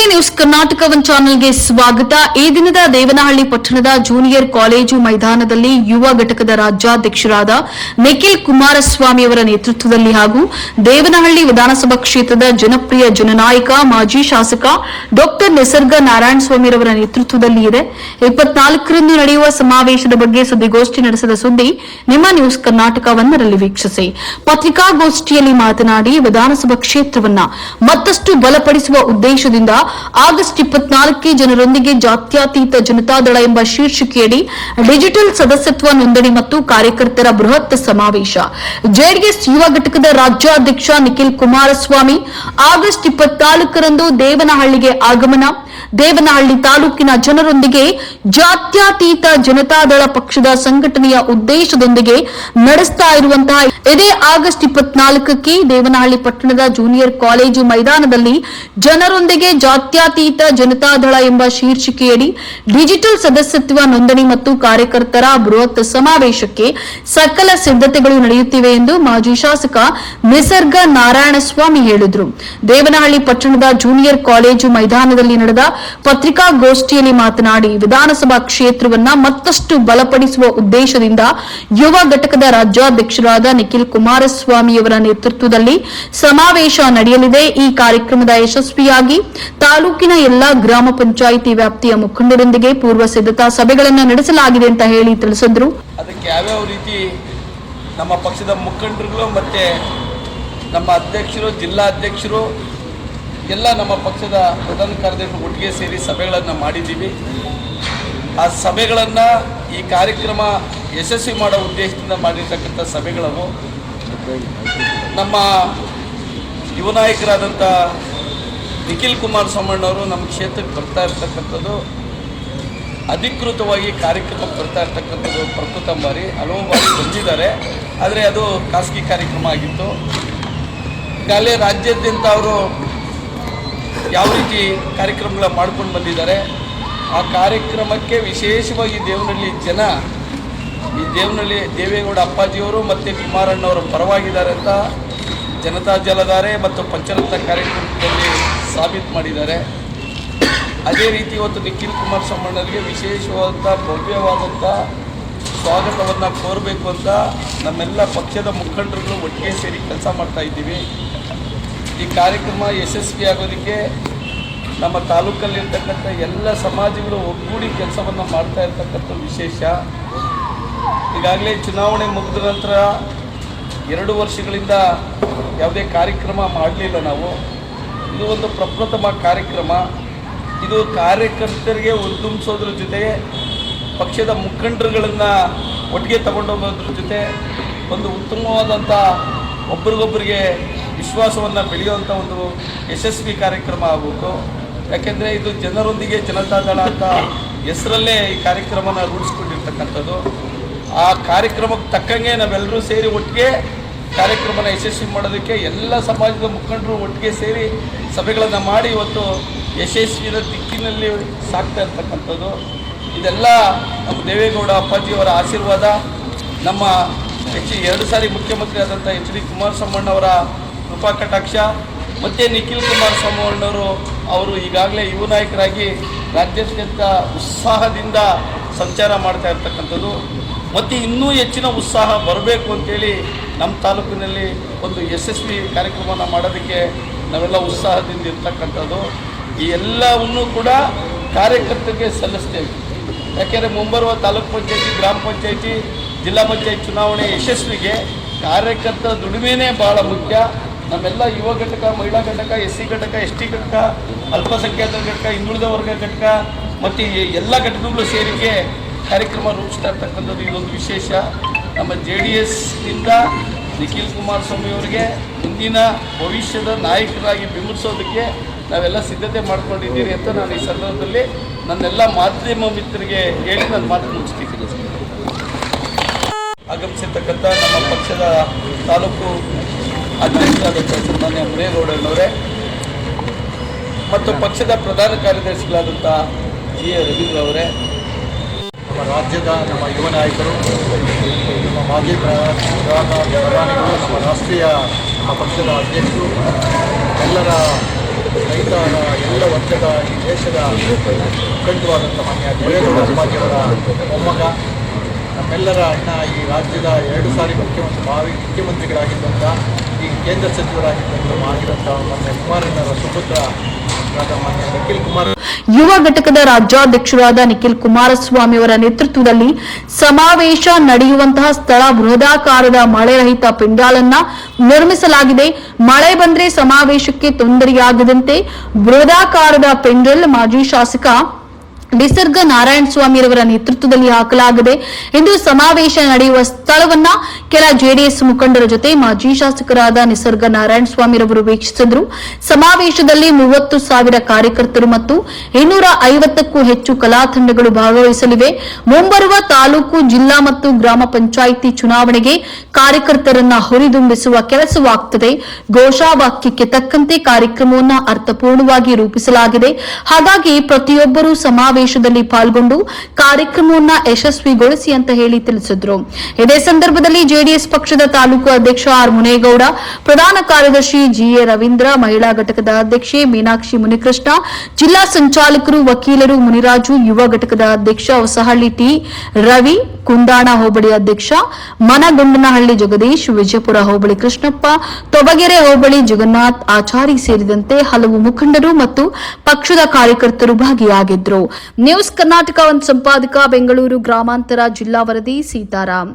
ನಮಸ್ತೆ news Karnataka one ಚಾನೆಲ್ಗೆ ಸ್ವಾಗತ. ಈ ದಿನದ ದೇವನಹಳ್ಳಿ ಪಟ್ಟಣದ ಜೂನಿಯರ್ ಕಾಲೇಜು ಮೈದಾನದಲ್ಲಿ ಯುವ ಘಟಕದ ರಾಜ್ಯಾಧ್ಯಕ್ಷರಾದ ನಿಖಿಲ್ ಕುಮಾರಸ್ವಾಮಿ ಅವರ ನೇತೃತ್ವದಲ್ಲಿ ಹಾಗೂ ದೇವನಹಳ್ಳಿ ವಿಧಾನಸಭಾ ಕ್ಷೇತ್ರದ ಜನಪ್ರಿಯ ಜನನಾಯಕ, ಮಾಜಿ ಶಾಸಕ ಡಾಕ್ಟರ್ ನಿಸರ್ಗ ನಾರಾಯಣ ಸ್ವಾಮಿರವರ ನೇತೃತ್ವದಲ್ಲಿ ಇದೆ. ಇಪ್ಪತ್ನಾಲ್ಕರಂದು ನಡೆಯುವ ಸಮಾವೇಶದ ಬಗ್ಗೆ ಸುದ್ದಿಗೋಷ್ಠಿ ನಡೆಸಿದ ಸುದ್ದಿ ನಿಮ್ಮ ನ್ಯೂಸ್ ಕರ್ನಾಟಕ ಒಂದರಲ್ಲಿ ವೀಕ್ಷಿಸಿ. ಪತ್ರಿಕಾಗೋಷ್ಠಿಯಲ್ಲಿ ಮಾತನಾಡಿ, ವಿಧಾನಸಭಾ ಕ್ಷೇತ್ರವನ್ನ ಮತ್ತಷ್ಟು ಬಲಪಡಿಸುವ ಉದ್ದೇಶದಿಂದ ಆಗಸ್ಟ್ ಇಪ್ಪತ್ನಾಲ್ಕಕ್ಕೆ ಜನರೊಂದಿಗೆ ಜಾತ್ಯಾತೀತ ಜನತಾದಳ ಎಂಬ ಶೀರ್ಷಿಕೆಯಡಿ ಡಿಜಿಟಲ್ ಸದಸ್ಯತ್ವ ನೋಂದಣಿ ಮತ್ತು ಕಾರ್ಯಕರ್ತರ ಬೃಹತ್ ಸಮಾವೇಶ. ಜೆಡಿಎಸ್ ಯುವ ಘಟಕದ ರಾಜ್ಯಾಧ್ಯಕ್ಷ ನಿಖಿಲ್ ಕುಮಾರಸ್ವಾಮಿ ಆಗಸ್ಟ್ ಇಪ್ಪತ್ನಾಲ್ಕರಂದು ದೇವನಹಳ್ಳಿಗೆ ಆಗಮನ. ದೇವನಹಳ್ಳಿ ತಾಲೂಕಿನ ಜನರೊಂದಿಗೆ ಜಾತ್ಯತೀತ ಜನತಾದಳ ಪಕ್ಷದ ಸಂಘಟನೆಯ ಉದ್ದೇಶದೊಂದಿಗೆ ನಡೆಸ್ತಾ ಇರುವಂತಹ ಇದೇ ಆಗಸ್ಟ್ ಇಪ್ಪತ್ನಾಲ್ಕಕ್ಕೆ ದೇವನಹಳ್ಳಿ ಪಟ್ಟಣದ ಜೂನಿಯರ್ ಕಾಲೇಜು ಮೈದಾನದಲ್ಲಿ ಜನರೊಂದಿಗೆ ಜಾತ್ಯತೀತ ಜನತಾದಳ ಎಂಬ ಶೀರ್ಷಿಕೆಯಡಿ ಡಿಜಿಟಲ್ ಸದಸ್ಯತ್ವ ನೋಂದಣಿ ಮತ್ತು ಕಾರ್ಯಕರ್ತರ ಬೃಹತ್ ಸಮಾವೇಶಕ್ಕೆ ಸಕಲ ಸಿದ್ಧತೆಗಳು ನಡೆಯುತ್ತಿವೆ ಎಂದು ಮಾಜಿ ಶಾಸಕ ನಿಸರ್ಗ ನಾರಾಯಣಸ್ವಾಮಿ ಹೇಳಿದರು. ದೇವನಹಳ್ಳಿ ಪಟ್ಟಣದ ಜೂನಿಯರ್ ಕಾಲೇಜು ಮೈದಾನದಲ್ಲಿ ನಡೆದ ಪತ್ರಿಕಾಗೋಷ್ಠಿಯಲ್ಲಿ ಮಾತನಾಡಿ ವಿಧಾನಸಭಾ ಕ್ಷೇತ್ರವನ್ನ ಮತ್ತಷ್ಟು ಬಲಪಡಿಸುವ ಉದ್ದೇಶದಿಂದ ಯುವ ಘಟಕದ ರಾಜ್ಯಾಧ್ಯಕ್ಷರಾದ ನಿಖಿಲ್ ಕುಮಾರಸ್ವಾಮಿಯವರ ನೇತೃತ್ವದಲ್ಲಿ ಸಮಾವೇಶ ನಡೆಯಲಿದೆ. ಈ ಕಾರ್ಯಕ್ರಮದ ಯಶಸ್ವಿಯಾಗಿ ತಾಲೂಕಿನ ಎಲ್ಲಾ ಗ್ರಾಮ ಪಂಚಾಯಿತಿ ವ್ಯಾಪ್ತಿಯ ಮುಖಂಡರೊಂದಿಗೆ ಪೂರ್ವ ಸಿದ್ಧತಾ ಸಭೆಗಳನ್ನು ನಡೆಸಲಾಗಿದೆ ಅಂತ ಹೇಳಿ ತಿಳಿಸಿದ್ರು. ಅದಕ್ಕೆ ಯಾವ್ಯಾವ ರೀತಿ ನಮ್ಮ ಪಕ್ಷದ ಮುಖಂಡರುಗಳು ಮತ್ತೆ ನಮ್ಮ ಅಧ್ಯಕ್ಷರು ಜಿಲ್ಲಾ ಅಧ್ಯಕ್ಷರು ಎಲ್ಲ ನಮ್ಮ ಪಕ್ಷದ ಪ್ರಧಾನ ಕಾರ್ಯದರ್ಶಿ ಒಟ್ಟಿಗೆ ಸೇರಿ ಸಭೆಗಳನ್ನು ಮಾಡಿದ್ದೀವಿ. ಆ ಸಭೆಗಳನ್ನು ಈ ಕಾರ್ಯಕ್ರಮ ಯಶಸ್ವಿ ಮಾಡೋ ಉದ್ದೇಶದಿಂದ ಮಾಡಿರ್ತಕ್ಕಂಥ ಸಭೆಗಳವು ನಮ್ಮ ಯುವ ನಾಯಕರಾದಂಥ ನಿಖಿಲ್ ಕುಮಾರಸ್ವಾಮಣ್ಣವರು ನಮ್ಮ ಕ್ಷೇತ್ರಕ್ಕೆ ಬರ್ತಾ ಇರ್ತಕ್ಕಂಥದ್ದು. ಅಧಿಕೃತವಾಗಿ ಕಾರ್ಯಕ್ರಮಕ್ಕೆ ಬರ್ತಾ ಇರ್ತಕ್ಕಂಥದ್ದು ಪ್ರಕೃತ ಬಾರಿ. ಹಲವು ಬಾರಿ ಬಂದಿದ್ದಾರೆ. ಆದರೆ ಅದು ಖಾಸಗಿ ಕಾರ್ಯಕ್ರಮ ಆಗಿತ್ತು. ಈಗಾಗಲೇ ರಾಜ್ಯಾದ್ಯಂತ ಅವರು ಯಾವ ರೀತಿ ಕಾರ್ಯಕ್ರಮಗಳ ಮಾಡ್ಕೊಂಡು ಬಂದಿದ್ದಾರೆ, ಆ ಕಾರ್ಯಕ್ರಮಕ್ಕೆ ವಿಶೇಷವಾಗಿ ದೇವನಹಳ್ಳಿ ಜನ, ಈ ದೇವನಹಳ್ಳಿ ದೇವೇಗೌಡ ಅಪ್ಪಾಜಿಯವರು ಮತ್ತು ಕುಮಾರಣ್ಣವರ ಪರವಾಗಿದ್ದಾರೆ ಅಂತ ಜನತಾ ಜಲಧಾರೆ ಮತ್ತು ಪಂಚರತ್ನ ಕಾರ್ಯಕ್ರಮದಲ್ಲಿ ಸಾಬೀತು ಮಾಡಿದ್ದಾರೆ. ಅದೇ ರೀತಿ ಇವತ್ತು ನಿಖಿಲ್ ಕುಮಾರಸ್ವಾಮಣ್ಣರಿಗೆ ವಿಶೇಷವಾದಂಥ ಭವ್ಯವಾದಂಥ ಸ್ವಾಗತವನ್ನು ಕೋರಬೇಕು ಅಂತ ನಮ್ಮೆಲ್ಲ ಪಕ್ಷದ ಮುಖಂಡರುಗಳು ಒಟ್ಟಿಗೆ ಸೇರಿ ಕೆಲಸ ಮಾಡ್ತಾ ಇದ್ದೀವಿ. ಈ ಕಾರ್ಯಕ್ರಮ ಯಶಸ್ವಿಯಾಗೋದಕ್ಕೆ ನಮ್ಮ ತಾಲೂಕಲ್ಲಿರ್ತಕ್ಕಂಥ ಎಲ್ಲ ಸಮಾಜಗಳು ಒಗ್ಗೂಡಿ ಕೆಲಸವನ್ನು ಮಾಡ್ತಾ ಇರ್ತಕ್ಕಂಥ ವಿಶೇಷ. ಈಗಾಗಲೇ ಚುನಾವಣೆ ಮುಗಿದ ನಂತರ ಎರಡು ವರ್ಷಗಳಿಂದ ಯಾವುದೇ ಕಾರ್ಯಕ್ರಮ ಮಾಡಲಿಲ್ಲ ನಾವು. ಇದು ಒಂದು ಪ್ರಪ್ರಥಮ ಕಾರ್ಯಕ್ರಮ. ಇದು ಕಾರ್ಯಕರ್ತರಿಗೆ ಉದ್ದುಂಬಿಸೋದ್ರ ಜೊತೆಗೆ ಪಕ್ಷದ ಮುಖಂಡರುಗಳನ್ನು ಒಟ್ಟಿಗೆ ತಗೊಂಡೋಗೋದ್ರ ಜೊತೆ ಒಂದು ಉತ್ತಮವಾದಂಥ ಒಬ್ರಿಗೊಬ್ಬರಿಗೆ ವಿಶ್ವಾಸವನ್ನು ಬೆಳೆಯುವಂಥ ಒಂದು ಯಶಸ್ವಿ ಕಾರ್ಯಕ್ರಮ ಆಗಬೇಕು. ಯಾಕೆಂದರೆ ಇದು ಜನರೊಂದಿಗೆ ಜನತಾ ಜನತಾದಳ ಅಂತ ಹೆಸರಲ್ಲೇ ಈ ಕಾರ್ಯಕ್ರಮನ ರೂಢಿಸ್ಕೊಂಡಿರ್ತಕ್ಕಂಥದ್ದು. ಆ ಕಾರ್ಯಕ್ರಮಕ್ಕೆ ತಕ್ಕಂಗೆ ನಾವೆಲ್ಲರೂ ಸೇರಿ ಒಟ್ಟಿಗೆ ಕಾರ್ಯಕ್ರಮನ ಯಶಸ್ವಿ ಮಾಡೋದಕ್ಕೆ ಎಲ್ಲ ಸಮಾಜದ ಮುಖಂಡರು ಒಟ್ಟಿಗೆ ಸೇರಿ ಸಭೆಗಳನ್ನು ಮಾಡಿ ಇವತ್ತು ಯಶಸ್ವಿನ ದಿಕ್ಕಿನಲ್ಲಿ ಸಾಕ್ತಾ ಇರ್ತಕ್ಕಂಥದ್ದು. ಇದೆಲ್ಲ ನಮ್ಮ ದೇವೇಗೌಡ ಅಪ್ಪಾಜಿಯವರ ಆಶೀರ್ವಾದ. ನಮ್ಮ ಎಚ್ ಎರಡು ಸಾರಿ ಮುಖ್ಯಮಂತ್ರಿ ಆದಂಥ ಎಚ್ ಡಿ ಕುಮಾರಸ್ವಾಮಣ್ಣವರ ಕೃಪಾ ಕಟಾಕ್ಷ ಮತ್ತು ನಿಖಿಲ್ ಕುಮಾರಸ್ವಾಮಣ್ಣವರು ಅವರು ಈಗಾಗಲೇ ಯುವ ನಾಯಕರಾಗಿ ರಾಜ್ಯಾದ್ಯಂತ ಉತ್ಸಾಹದಿಂದ ಸಂಚಾರ ಮಾಡ್ತಾ ಇರ್ತಕ್ಕಂಥದ್ದು. ಮತ್ತು ಇನ್ನೂ ಹೆಚ್ಚಿನ ಉತ್ಸಾಹ ಬರಬೇಕು ಅಂತೇಳಿ ನಮ್ಮ ತಾಲೂಕಿನಲ್ಲಿ ಒಂದು ಯಶಸ್ವಿ ಕಾರ್ಯಕ್ರಮನ ಮಾಡೋದಕ್ಕೆ ನಾವೆಲ್ಲ ಉತ್ಸಾಹದಿಂದ ಇರ್ತಕ್ಕಂಥದ್ದು. ಈ ಎಲ್ಲವನ್ನೂ ಕೂಡ ಕಾರ್ಯಕರ್ತರಿಗೆ ಸಲ್ಲಿಸ್ತೇವೆ. ಯಾಕೆಂದರೆ ಮುಂಬರುವ ತಾಲೂಕು ಪಂಚಾಯಿತಿ, ಗ್ರಾಮ ಪಂಚಾಯಿತಿ, ಜಿಲ್ಲಾ ಪಂಚಾಯತ್ ಚುನಾವಣೆ ಯಶಸ್ವಿಗೆ ಕಾರ್ಯಕರ್ತರ ದುಡಿಮೆನೇ ಭಾಳ ಮುಖ್ಯ. ನಮ್ಮೆಲ್ಲ ಯುವ ಘಟಕ, ಮಹಿಳಾ ಘಟಕ, ಎಸ್ ಸಿ ಘಟಕ, ಎಸ್ ಟಿ ಘಟಕ, ಅಲ್ಪಸಂಖ್ಯಾತರ ಘಟಕ ಹಿಂದುಳಿದ ವರ್ಗ ಘಟಕ, ಮತ್ತು ಎಲ್ಲ ಘಟಕಗಳು ಸೇರಿಗೆ ಕಾರ್ಯಕ್ರಮ ರೂಪಿಸ್ತಾ ಇರ್ತಕ್ಕಂಥದ್ದು ಇದೊಂದು ವಿಶೇಷ. ನಮ್ಮ ಜೆ ಡಿ ಎಸ್ನಿಂದ ನಿಖಿಲ್ ಕುಮಾರಸ್ವಾಮಿ ಅವರಿಗೆ ಮುಂದಿನ ಭವಿಷ್ಯದ ನಾಯಕರಾಗಿ ಬಿಂಬಿಸೋದಕ್ಕೆ ನಾವೆಲ್ಲ ಸಿದ್ಧತೆ ಮಾಡ್ಕೊಂಡಿದ್ದೀರಿ ಅಂತ ನಾನು ಈ ಸಂದರ್ಭದಲ್ಲಿ ನನ್ನೆಲ್ಲ ಮಾಧ್ಯಮ ಮಿತ್ರರಿಗೆ ಹೇಳಿ ನನ್ನ ಮಾತು ಮುಗಿಸ್ತೀನಿ. ಆಗಮಿಸಿರ್ತಕ್ಕಂಥ ನಮ್ಮ ಪಕ್ಷದ ತಾಲೂಕು ಅಧ್ಯಕ್ಷರಾದಂಥ ಸನ್ಮಾನ್ಯ ಮುನೇಗೌಡನವರೇ ಮತ್ತು ಪಕ್ಷದ ಪ್ರಧಾನ ಕಾರ್ಯದರ್ಶಿಗಳಾದಂಥ ಜಿ ಎ ರವೀಂದ್ರ ಅವರೇ. ನಮ್ಮ ರಾಜ್ಯದ ನಮ್ಮ ಯುವ ನಾಯಕರು, ನಮ್ಮ ಮಾಜಿ ಪ್ರ- ಪ್ರಧಾನ ಪ್ರಧಾನಿಗಳು, ನಮ್ಮ ರಾಷ್ಟ್ರೀಯ, ನಮ್ಮ ಪಕ್ಷದ ಅಧ್ಯಕ್ಷರು, ಎಲ್ಲರ ರೈತ, ಎಲ್ಲ ವರ್ಗದ, ಈ ದೇಶದ ಮುಖಂಡವಾದಂಥ ಮಾನ್ಯ ದೇವೇಗೌಡ ಸಮಾಜವರ ಮೊಮ್ಮಗ ನಮ್ಮೆಲ್ಲರ ಅಣ್ಣ ಈ ರಾಜ್ಯದ ಎರಡು ಸಾರಿ ಮುಖ್ಯಮಂತ್ರಿ ಭಾವಿ ಮುಖ್ಯಮಂತ್ರಿಗಳಾಗಿದ್ದಂಥ ಈ ಕೇಂದ್ರ ಸಚಿವರಾಗಿದ್ದಂಥ ಆಗಿದಂಥ ಮಾನ್ಯ ಕುಮಾರಣ್ಣರ ಸುಪುತ್ರ ನಿಖಿಲ್ ಕುಮಾರ್. ಯುವ ಘಟಕದ ರಾಜ್ಯಾಧ್ಯಕ್ಷರಾದ ನಿಖಿಲ್ ಕುಮಾರಸ್ವಾಮಿ ಅವರ ನೇತೃತ್ವದಲ್ಲಿ ಸಮಾವೇಶ ನಡೆಯುವಂತಹ ಸ್ಥಳ ಬೃಹದಾಕಾರದ ಮಳೆರಹಿತ ಪಿಂಡಾಲನ್ನ ನಿರ್ಮಿಸಲಾಗಿದೆ. ಮಳೆ ಬಂದ್ರೆ ಸಮಾವೇಶಕ್ಕೆ ತೊಂದರೆಯಾಗದಂತೆ ಬೃಹದಾಕಾರದ ಪೆಂಡಲ್ ಮಾಜಿ ಶಾಸಕ ನಿಸರ್ಗ ನಾರಾಯಣ ಸ್ವಾಮಿ ಸ್ವಾಮಿರವರ ನೇತೃತ್ವದಲ್ಲಿ ಹಾಕಲಾಗಿದೆ ಇಂದು ಸಮಾವೇಶ ನಡೆಯುವ ಸ್ಥಳವನ್ನ ಕೆಲ ಜೆಡಿಎಸ್ ಮುಖಂಡರ ಜೊತೆ ಮಾಜಿ ಶಾಸಕರಾದ ನಿಸರ್ಗ ನಾರಾಯಣ ಸ್ವಾಮಿ ಸ್ವಾಮಿರವರು ವೀಕ್ಷಿಸಿದ್ರು. ಸಮಾವೇಶದಲ್ಲಿ ಮೂವತ್ತು ಸಾವಿರ ಕಾರ್ಯಕರ್ತರು ಮತ್ತು ಇನ್ನೂರ ಐವತ್ತಕ್ಕೂ ಹೆಚ್ಚು ಕಲಾ ತಂಡಗಳು ಭಾಗವಹಿಸಲಿವೆ. ಮುಂಬರುವ ತಾಲೂಕು, ಜಿಲ್ಲಾ ಮತ್ತು ಗ್ರಾಮ ಪಂಚಾಯಿತಿ ಚುನಾವಣೆಗೆ ಕಾರ್ಯಕರ್ತರನ್ನ ಹುರಿದುಂಬಿಸುವ ಕೆಲಸವಾಗುತ್ತದೆ ಘೋಷಾವಾಕ್ಯಕ್ಕೆ ತಕ್ಕಂತೆ ಕಾರ್ಯಕ್ರಮವನ್ನು ಅರ್ಥಪೂರ್ಣವಾಗಿ ರೂಪಿಸಲಾಗಿದೆ. ಹಾಗಾಗಿ ಪ್ರತಿಯೊಬ್ಬರೂ ಸಮಾವೇಶದಲ್ಲಿ ಪಾಲ್ಗೊಂಡು ಕಾರ್ಯಕ್ರಮವನ್ನು ಯಶಸ್ವಿಗೊಳಿಸಿ ಅಂತ ಹೇಳಿ ತಿಳಿಸಿದ್ರು. ಇದೇ ಸಂದರ್ಭದಲ್ಲಿ ಜೆಡಿಎಸ್ ಪಕ್ಷದ ತಾಲೂಕು ಅಧ್ಯಕ್ಷ ಆರ್ ಮುನೇಗೌಡ, ಪ್ರಧಾನ ಕಾರ್ಯದರ್ಶಿ ಜಿಎ ರವೀಂದ್ರ, ಮಹಿಳಾ ಘಟಕದ ಅಧ್ಯಕ್ಷೆ ಮೀನಾಕ್ಷಿ ಮುನಿಕೃಷ್ಣ, ಜಿಲ್ಲಾ ಸಂಚಾಲಕರು, ವಕೀಲರು, ಮುನಿರಾಜು, ಯುವ ಘಟಕದ ಅಧ್ಯಕ್ಷ ಹೊಸಹಳ್ಳಿ ಟಿ ರವಿ ಕುಂದಾಣ ಹೋಬಳಿ ಅಧ್ಯಕ್ಷ ಮನಗೊಂಡನಹಳ್ಳಿ ಜಗದೀಶ್, ವಿಜಯಪುರ ಹೋಬಳಿ ಕೃಷ್ಣಪ್ಪ, ತೊಬಗೆರೆ ಹೋಬಳಿ ಜಗನ್ನಾಥ್ ಆಚಾರಿ ಸೇರಿದಂತೆ ಹಲವು ಮುಖಂಡರು ಮತ್ತು ಪಕ್ಷದ ಕಾರ್ಯಕರ್ತರು ಭಾಗಿಯಾಗಿದ್ದರು ನ್ಯೂಸ್ ಕರ್ನಾಟಕ ಒಂದು ಸಂಪಾದಕ, ಬೆಂಗಳೂರು ಗ್ರಾಮಾಂತರ ಜಿಲ್ಲಾ ವರದಿ ಸೀತಾರಾಮ್